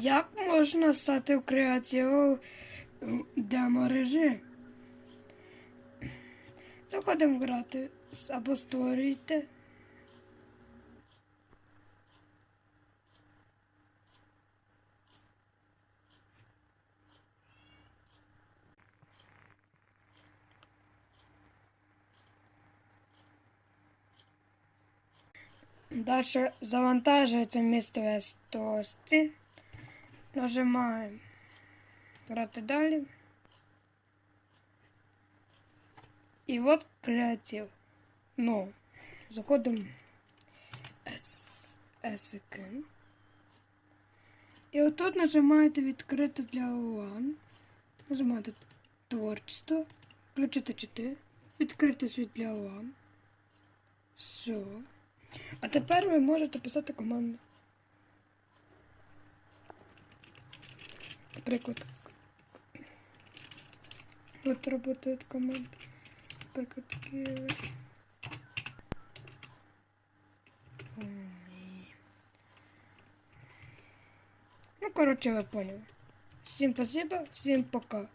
Як можна стати в креативу демо-режим? Заходимо грати або створюйте. Дальше завантажується місце стості. Нажимаємо грати далі. І от креатив. Ну, заходимо S. І отут нажимаєте відкрити для One. Нажимаєте творчество, включити 4, відкрити світ для One. Все. А тепер ви можете писати команду. Наприклад. От работает команда. Наприклад, такі. Ну, короче, ви поняли. Всім спасибо, всім пока.